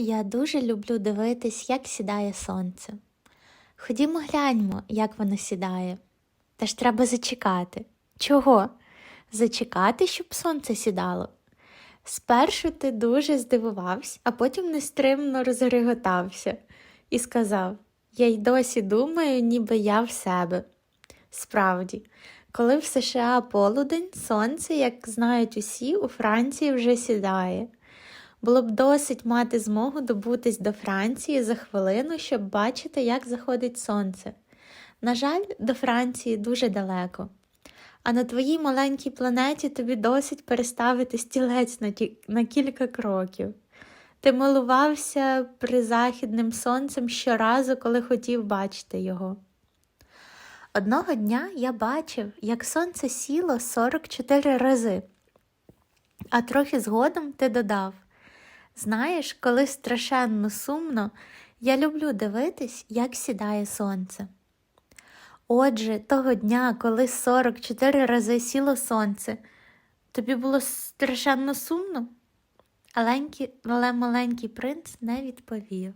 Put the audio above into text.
Я дуже люблю дивитись, як сідає сонце. Ходімо гляньмо, як воно сідає. Та ж треба зачекати. Чого? Зачекати, щоб сонце сідало. Спершу ти дуже здивувався, а потім нестримно розреготався і сказав: Я й досі думаю, ніби я в себе. Справді, коли в США полудень, сонце, як знають усі, у Франції вже сідає. Було б досить мати змогу добутись до Франції за хвилину, щоб бачити, як заходить сонце. На жаль, до Франції дуже далеко. А на твоїй маленькій планеті тобі досить переставити стілець на, ті... на кілька кроків. Ти милувався призахідним сонцем щоразу, коли хотів бачити його. Одного дня я бачив, як сонце сіло 44 рази, а трохи згодом ти додав. Знаєш, коли страшенно сумно, я люблю дивитись, як сідає сонце. Отже, того дня, коли 44 рази сіло сонце, тобі було страшенно сумно? Але маленький принц не відповів.